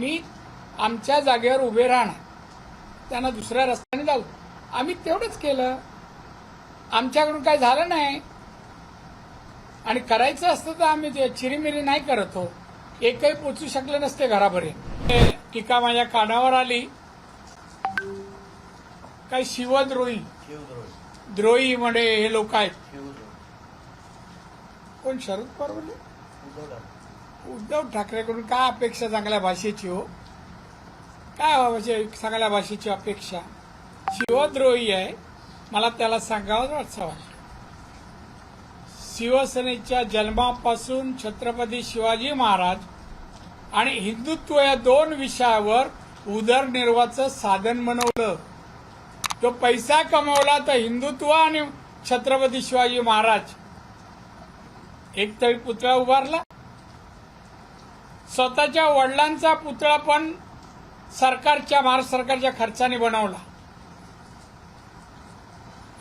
आम्ही आमच्या जागेवर उभे राहणार. त्यांना दुसऱ्या रस्त्याने जाऊ. आम्ही तेवढंच केलं. आमच्याकडून काही झालं नाही. आणि करायचं असतं तर आम्ही ते चिरीमिरी नाही करत हो. एकही पोचू शकले नसते घरापर्यंत टीका माझ्या कानावर आली. काही शिवद्रोही. द्रोही म्हणे हे लोक आहेत. कोण? शरद पवार बोलले? उद्धव ठाकरेकडून काय अपेक्षा चांगल्या भाषेची हो? काय म्हणजे चांगल्या भाषेची अपेक्षा? शिवद्रोही आहे. मला त्याला सांगावं वाटतं. शिवसेनेच्या जन्मापासून छत्रपती शिवाजी महाराज आणि हिंदुत्व या दोन विषयावर उदरनिर्वाहाचं साधन बनवलं. तो पैसा कमवला तर हिंदुत्व आणि छत्रपती शिवाजी महाराज. एक तरी पुतळा उभारला. स्वतःच्या वडिलांचा पुतळा पण सरकारच्या महाराष्ट्र सरकारच्या खर्चाने बनवला.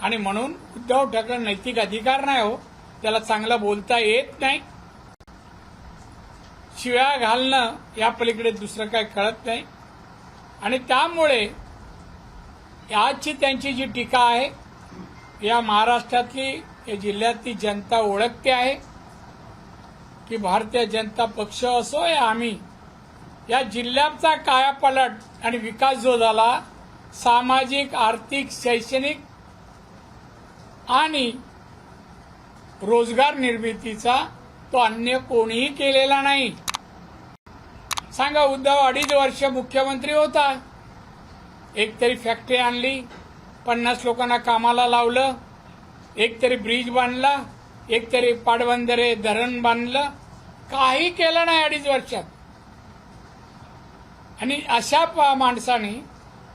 आणि म्हणून उद्धव ठाकरे नैतिक अधिकार नाही हो त्याला चांगलं बोलता येत नाही. शिव्या घालणं या पलीकडे दुसरं काही कळत नाही. आणि त्यामुळे आजची त्यांची जी टीका आहे या महाराष्ट्रातली या जिल्ह्यातली जनता ओळखते आहे. की भारतीय जनता पक्ष असो या आम्ही या जिल्ह्याचा कायापलट आणि विकास जो झाला सामाजिक आर्थिक शैक्षणिक आणि रोजगार निर्मितीचा तो अन्य कोणीही केलेला नाही. सांगा उद्धव अडीच वर्ष मुख्यमंत्री होता. एक तरी फॅक्टरी आणली पन्नास लोकांना कामाला लावलं एक तरी ब्रिज बांधला एक तरी पाडबंदरे धरण बांधलं काही केलं नाही अडीच वर्षात. आणि अशा प- माणसाने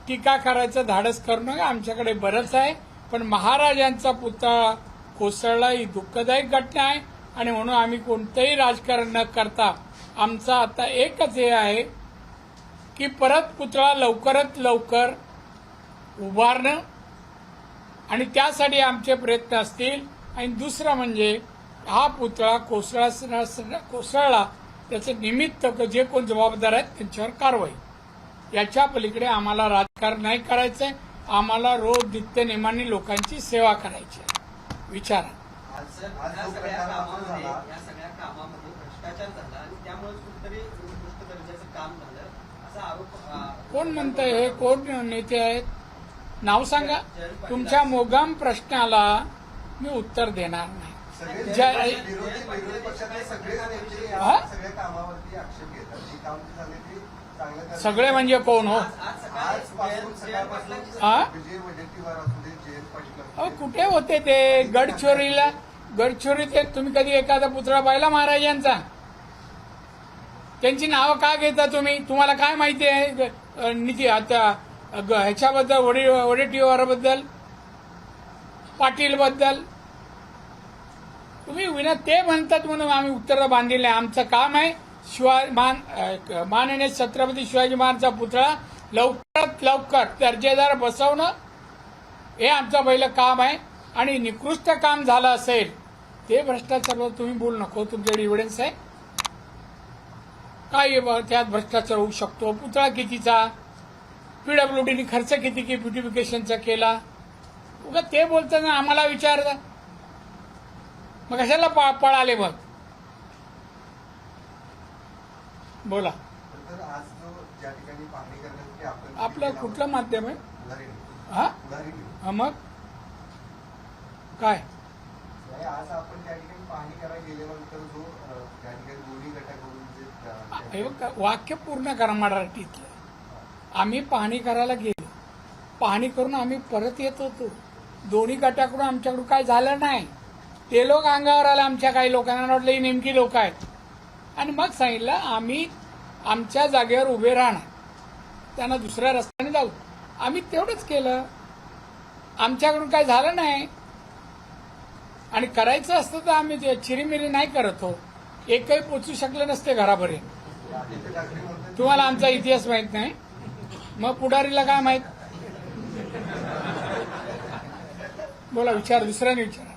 टीका करायचं धाडस करणं आमच्याकडे बरंच आहे पण महाराजांचा पुतळा कोसळला ही दुःखदायक घटना आहे. आणि म्हणून आम्ही कोणतंही राजकारण न करता आमचा आता एकच हे आहे की परत पुतळा लवकरात लवकर उभारणं आणि त्यासाठी आमचे प्रयत्न असतील. आणि दुसरं म्हणजे हा पुतळा कोसळा कोसळला त्याचं निमित्त जे कोण जबाबदार आहेत त्यांच्यावर कारवाई. याच्या पलीकडे आम्हाला राजकारण नाही करायचंय. आम्हाला रोज नित्यनेमाने लोकांची सेवा करायची आहे. विचारा. कोण म्हणतंय हे? कोण नेते आहेत? नाव सांगा. तुमच्या मोगाम प्रश्नाला मी उत्तर देणार नाही. ज्या- विरोधी विरोधी पक्षातले सगळे नेते या हा? सगळ्या कामावरती आक्षेप घेतात. जी काम जे झाले ते चांगल्या करतात. सगळे म्हणजे कोण हो? हा? कुठे होते ते? गडचिरोलीला गडचिरोलीत ते तुम्ही कधी एखादा पुतळा पाहिला महाराजांचा त्यांची नावं का घेता तुम्ही? तुम्हाला काय माहिती आहे? निती आता ह्याच्याबद्दल वडे वडेट्टीवाराबद्दल पाटील बद्दल तुम्ही विना ते म्हणतात म्हणून आम्ही उत्तर आहे आमचं काम आहे शिवाजी मान माननीय छत्रपती शिवाजी महाराजचा पुतळा लवकरात लवकर दर्जेदार बसवणं हे आमचं पहिलं काम आहे. आणि निकृष्ट काम झालं असेल ते भ्रष्टाचार तुम्ही बोलू नको. तुमच्याकडे एव्हिडन्स आहे. काय त्यात भ्रष्टाचार होऊ शकतो. पुतळा कितीचा? पीडब्ल्यूडीने खर्च किती की ब्युटिफिकेशनचा केला? उगा ते बोलताना आम्हाला विचारता. मग कशाला प- पळाले मग? बोला. आपलं कुठलं माध्यम? आहे. हा. हा मग? काय? आणि आज आपण त्या ठिकाणी पाहणी करायला गेल्यानंतर जो अ, त्या ठिकाणी दोन्ही गटाकडून जे अ, बघ, वाक्य पूर्ण करा मराठीतलं. आम्ही पाहणी करायला गेलो. पाहणी करून आम्ही परत येत होतो. दोन्ही गटाकडून आमच्याकडून काय झालं नाही. ते लोक अंगावर आले आमच्या काही लोकांना वाटलं ही नेमकी लोक आहेत. आणि मग सांगितलं आम्ही आमच्या जागेवर उभे राहणार. त्यांना दुसऱ्या रस्त्याने जाऊ. आम्ही तेवढंच केलं. आमच्याकडून काय झालं नाही. आणि करायचं असतं तर आम्ही ते चिरीमिरी नाही करत हो. एकही पोचू शकले नसते घरापर्यंत. तुम्हाला आमचा इतिहास माहीत नाही. मग पुढारीला काय माहीत? बोला विचार दुसऱ्याने विचारा.